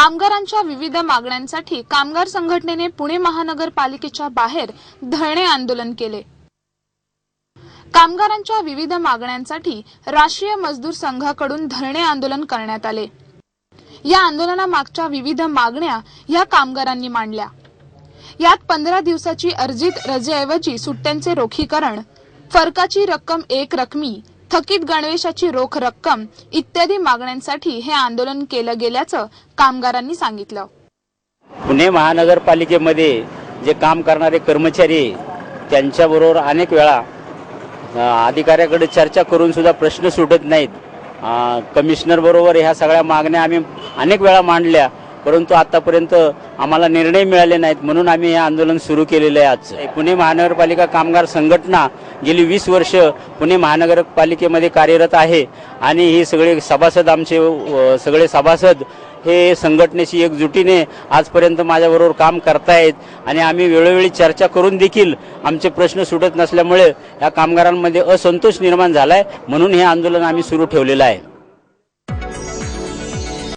कामगारांच्या विविध मागण्यांसाठी कामगार संघटनेने पुणे महानगरपालिकेच्या बाहेर धरणे आंदोलन केले. कामगारांच्या विविध मागण्यांसाठी राष्ट्रीय मजदूर संघाकडून धरणे आंदोलन करण्यात आले. या आंदोलनामागच्या विविध मागण्या या कामगारांनी मांडल्या. यात पंधरा दिवसाची अर्जित रजेऐवजी सुट्ट्यांचे रोखीकरण फरकाची रक्कम एक रकमी थकीत गणवेशाची रोख रक्कम इत्यादी मागण्यांसाठी हे आंदोलन केलं गेल्याचं कामगारांनी सांगितलं. पुणे महानगरपालिकेमध्ये जे काम करणारे कर्मचारी त्यांच्याबरोबर अनेक वेळा अधिकाऱ्याकडे चर्चा करून सुद्धा प्रश्न सुटत नाहीत. कमिशनर बरोबर ह्या सगळ्या मागण्या आम्ही अनेक वेळा मांडल्या. परंतु आतापर्यंत आम्हाला निर्णय मिळाले नाहीत म्हणून आम्ही हे आंदोलन सुरू केलेलं आहे आज पुणे महानगरपालिका कामगार संघटना गेली वीस वर्ष पुणे महानगरपालिकेमध्ये कार्यरत आहे आणि ही सगळे सभासद आमचे सगळे सभासद हे संघटनेशी एकजुटीने आजपर्यंत माझ्याबरोबर काम करतायत आणि आम्ही वेळोवेळी चर्चा करून देखील आमचे प्रश्न सुटत नसल्यामुळे या कामगारांमध्ये असंतोष निर्माण झालाय म्हणून हे आंदोलन आम्ही सुरू ठेवलेलं आहे.